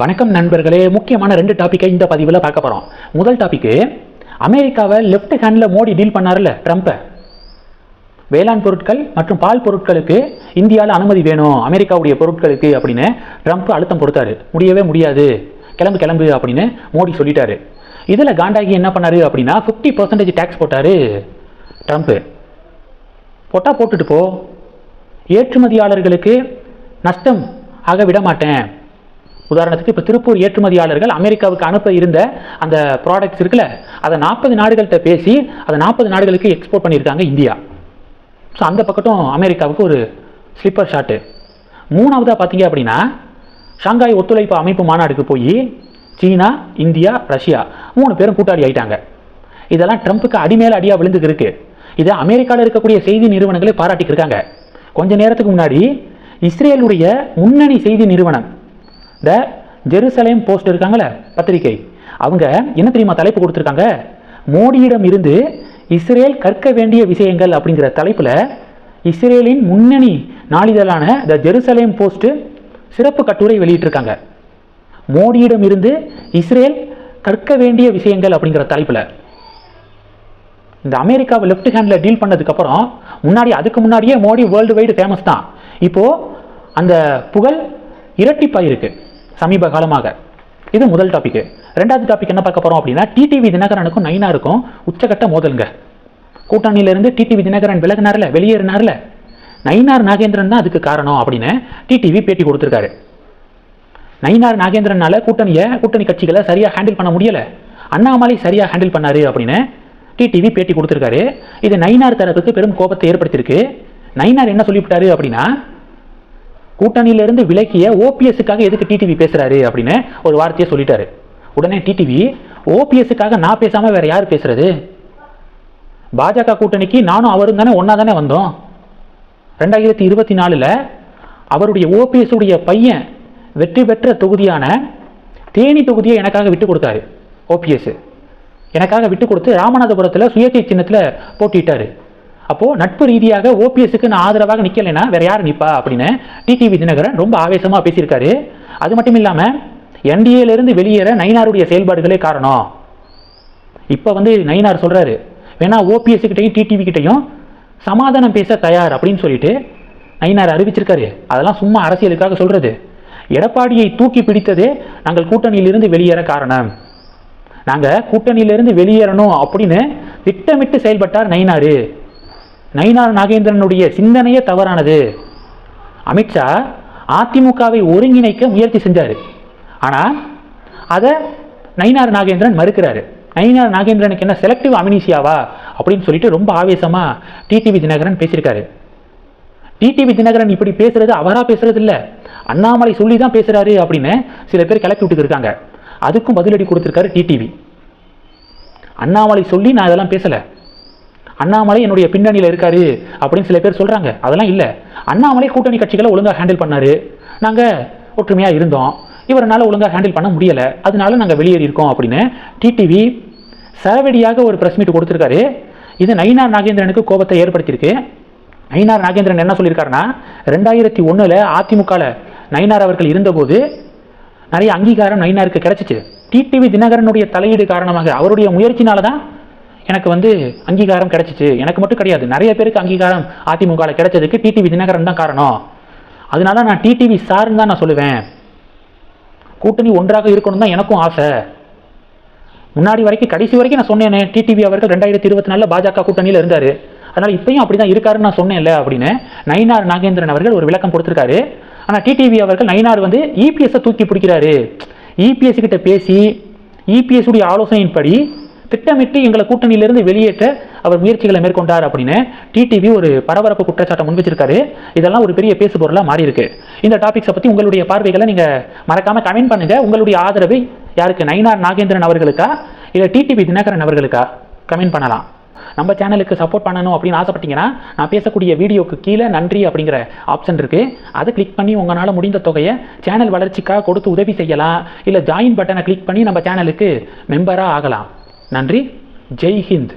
வணக்கம் நண்பர்களே. முக்கியமான ரெண்டு டாப்பிக்கை இந்த பதிவில் பார்க்க போகிறோம் முதல் டாபிக்கு அமெரிக்காவை லெஃப்ட் ஹேண்டில் மோடி டீல் பண்ணார்ல ட்ரம்ப்பை. வேளாண் பொருட்கள் மற்றும் பால் பொருட்களுக்கு இந்தியாவில் அனுமதி வேணும் அமெரிக்காவுடைய பொருட்களுக்கு அப்படின்னு ட்ரம்ப் அழுத்தம் கொடுத்தாரு. முடியவே முடியாது. கிளம்பு கிளம்பு அப்படின்னு மோடி சொல்லிட்டாரு. இதில் காண்டாகி என்ன பண்ணார் அப்படின்னா ஃபிஃப்டி பர்சன்டேஜ் டேக்ஸ் போட்டாரு ட்ரம்ப்பு போட்டால் போட்டுட்டு போ. ஏற்றுமதியாளர்களுக்கு நஷ்டம் ஆக விட மாட்டேன். உதாரணத்துக்கு இப்போ திருப்பூர் ஏற்றுமதியாளர்கள் அமெரிக்காவுக்கு அனுப்ப இருந்த அந்த ப்ராடக்ட்ஸ் இருக்குல்ல அதை நாற்பது நாடுகள்கிட்ட பேசி அதை நாற்பது நாடுகளுக்கு எக்ஸ்போர்ட் பண்ணியிருக்காங்க இந்தியா. ஸோ அந்த பக்கட்டும் அமெரிக்காவுக்கு ஒரு ஸ்லிப்பர் ஷாட்டு மூணாவதாக பார்த்தீங்க அப்படின்னா ஷாங்காய் ஒத்துழைப்பு அமைப்பு மாநாடுக்கு போய் சீனா இந்தியா ரஷ்யா மூணு பேரும் கூட்டாளி ஆயிட்டாங்க. இதெல்லாம் ட்ரம்ப்புக்கு அடிமேல அடியாக விழுந்துக்கு இருக்கு இதை அமெரிக்காவில் இருக்கக்கூடிய செய்தி நிறுவனங்களே பாராட்டிக்கிருக்காங்க கொஞ்ச நேரத்துக்கு முன்னாடி இஸ்ரேலுடைய முன்னணி செய்தி நிறுவனம் த ஜெருசலேம் போஸ்ட் இருக்காங்களே பத்திரிகை. அவங்க என்ன தெரியுமா தலைப்பு கொடுத்துருக்காங்க? மோடியிடம் இருந்து இஸ்ரேல் கற்க வேண்டிய விஷயங்கள் அப்படிங்கிற தலைப்பில் இஸ்ரேலின் முன்னணி நாளிதழான த ஜெருசலேம் போஸ்ட் சிறப்பு கட்டுரை வெளியிட்டிருக்காங்க. மோடியிடம் இருந்து இஸ்ரேல் கற்க வேண்டிய விஷயங்கள் அப்படிங்கிற தலைப்பில். இந்த அமெரிக்காவை லெஃப்ட் ஹேண்டில் டீல் பண்ணதுக்கப்புறம் முன்னாடி அதுக்கு முன்னாடியே மோடி வேர்ல்டு வைடு ஃபேமஸ் தான். இப்போது அந்த புகழ் இரட்டிப்பாயிருக்கு. சமீப காலமாக. இது முதல் டாபிக் ரெண்டாவது டாபிக் என்ன பார்க்க போகிறோம் அப்படின்னா டிடிவி தினகரனுக்கும் நைனாருக்கும் உச்சகட்ட மோதலுங்க. கூட்டணியிலிருந்து டிடிவி தினகரன் விலகினார்ல வெளியேறினார்ல? நயினார் நாகேந்திரன் தான் அதுக்கு காரணம் அப்படின்னு டிடிவி பேட்டி கொடுத்துருக்காரு. நயினார் நாகேந்திரனால கூட்டணியை கூட்டணி கட்சிகளை சரியாக ஹேண்டில் பண்ண முடியலை. அண்ணாமலை சரியாக ஹேண்டில் பண்ணாரு அப்படின்னு டிடிவி பேட்டி கொடுத்துருக்காரு. இது நயினார் தரப்புக்கு பெரும் கோபத்தை ஏற்படுத்தியிருக்கு. நயினார் என்ன சொல்லிவிட்டாரு அப்படின்னா கூட்டணியிலிருந்து விலக்கிய ஓபிஎஸ்க்காக எதுக்கு டிடிவி பேசுகிறாரு அப்படின்னு ஒரு வார்த்தையை சொல்லிட்டாரு. உடனே டிடிவி ஓபிஎஸ்க்காக நான் பேசாமல் வேறு யார் பேசுறது? பாஜக கூட்டணிக்கு நானும் அவரும் தானே ஒன்றா தானே வந்தோம். ரெண்டாயிரத்தி இருபத்தி நாலில் அவருடைய ஓபிஎஸ் உடைய பையன் வெற்றி பெற்ற தொகுதியான தேனி தொகுதியை எனக்காக விட்டு கொடுத்தாரு ஓபிஎஸ் எனக்காக விட்டு கொடுத்து ராமநாதபுரத்தில் சுயேட்சை சின்னத்தில் போட்டிட்டாரு அப்போது நட்பு ரீதியாக ஓபிஎஸ்க்கு நான் ஆதரவாக நிற்கலைன்னா வேற யார் நிற்பா அப்படின்னு டிடிவி தினகரன் ரொம்ப ஆவேசமாக பேசியிருக்காரு. அது மட்டும் இல்லாமல் என்டிஏலேருந்து வெளியேற நயினாருடைய செயல்பாடுகளே காரணம். இப்போ வந்து நயினார் சொல்கிறாரு வேணா ஓபிஎஸ்கிட்டையும் டிடிவி கிட்டையும் சமாதானம் பேச தயார் அப்படின்னு சொல்லிட்டு நயினார் அறிவிச்சிருக்காரு. அதெல்லாம் சும்மா அரசியலுக்காக சொல்கிறது எடப்பாடியை தூக்கி பிடித்ததே நாங்கள் கூட்டணியிலிருந்து வெளியேற காரணம். நாங்கள் கூட்டணியிலிருந்து வெளியேறணும் அப்படின்னு திட்டமிட்டு செயல்பட்டார் நயினாரு. நயினார் நாகேந்திரனுடைய சிந்தனையே தவறானது. அமித்ஷா அதிமுகவை ஒருங்கிணைக்க முயற்சி செஞ்சார். ஆனால் அதை நயினார் நாகேந்திரன் மறுக்கிறாரு. நயினார் நாகேந்திரனுக்கு என்ன செலக்டிவ் அமினிசியாவா அப்படின்னு சொல்லிட்டு ரொம்ப ஆவேசமாக டிடிவி தினகரன் பேசியிருக்காரு. டிடிவி தினகரன் இப்படி பேசுறது அவராக பேசுறது இல்லை அண்ணாமலை சொல்லி தான் பேசுறாரு அப்படின்னு சில பேர் கிளப்பி விட்டுட்டு இருக்காங்க. அதுக்கும் பதிலடி கொடுத்துருக்காரு டிடிவி அண்ணாமலை சொல்லி நான் இதெல்லாம் பேசலை. அண்ணாமலை என்னுடைய பின்னணியில் இருக்காரு அப்படின்னு சில பேர் சொல்கிறாங்க அதெல்லாம் இல்லை. அண்ணாமலை கூட்டணி கட்சிகளை ஒழுங்காக ஹேண்டில் பண்ணார். நாங்கள் ஒற்றுமையாக இருந்தோம். இவரனால் ஒழுங்காக ஹேண்டில் பண்ண முடியலை. அதனால நாங்கள் வெளியேறியிருக்கோம் அப்படின்னு டிடிவி சரவெடியாக ஒரு ப்ரெஸ் மீட் கொடுத்துருக்காரு. இது நயினார் நாகேந்திரனுக்கு கோபத்தை ஏற்படுத்தியிருக்கு. நயினார் நாகேந்திரன் என்ன சொல்லியிருக்காருன்னா ரெண்டாயிரத்தி ஒன்றில் அதிமுகவில் நயினார் அவர்கள் இருந்தபோது நிறைய அங்கீகாரம் நயினாருக்கு கிடைச்சிச்சு. டிடிவி தினகரனுடைய தலையீடு காரணமாக அவருடைய முயற்சினால தான் எனக்கு வந்து அங்கீகாரம் கிடைச்சிச்சு. எனக்கு மட்டும் கிடையாது. நிறைய பேருக்கு அங்கீகாரம் அதிமுகவில் கிடைச்சதுக்கு டிடிவி தினகரன் தான் காரணம். அதனால நான் டிடிவி சாருன்னு தான் நான் சொல்லுவேன். கூட்டணி ஒன்றாக இருக்கணும் தான் எனக்கும் ஆசை. முன்னாடி வரைக்கும் கடைசி வரைக்கும் நான் சொன்னேனே டிடிவி அவர்கள் ரெண்டாயிரத்தி இருபத்தி நாலில் பாஜக கூட்டணியில் இருந்தார். அதனால் இப்பயும் அப்படி தான் இருக்காருன்னு நான் சொன்னேன்ல அப்படின்னு நயினார் நாகேந்திரன் அவர்கள் ஒரு விளக்கம் கொடுத்துருக்காரு. ஆனால் டிடிவி அவர்கள் நயினார் வந்து இபிஎஸ்ஸை தூக்கி பிடிக்கிறாரு. இபிஎஸ் கிட்ட பேசி இபிஎஸ் உடைய ஆலோசனையின்படி திட்டமிட்டு எங்களை கூட்டணியிலிருந்து வெளியேற்ற அவர் முயற்சிகளை மேற்கொண்டார் அப்படின்னு டிடிவி ஒரு பரபரப்பு குற்றச்சாட்டை முன்வச்சிருக்காரு இதெல்லாம் ஒரு பெரிய பேசு பொருளாக மாறி இருக்கு இந்த டாபிக்ஸை பற்றி உங்களுடைய பார்வைகளை நீங்கள் மறக்காமல் கமெண்ட் பண்ணுங்க. உங்களுடைய ஆதரவு யாருக்கு? நயினார் நாகேந்திரன் அவர்களுக்கா? இல்லை டிடிவி தினகரன் அவர்களுக்கா? கமெண்ட் பண்ணலாம். நம்ம சேனலுக்கு சப்போர்ட் பண்ணணும் அப்படின்னு ஆசைப்பட்டீங்கன்னா நான் பேசக்கூடிய வீடியோக்கு கீழே நன்றி அப்படிங்கிற ஆப்ஷன் இருக்குது அதை கிளிக் பண்ணி உங்களால் முடிந்த தொகையை சேனல் வளர்ச்சிக்காக கொடுத்து உதவி செய்யலாம். இல்லை ஜாயின் பட்டனை கிளிக் பண்ணி நம்ம சேனலுக்கு மெம்பராக ஆகலாம். நன்றி. ஜெய் ஹிந்த்.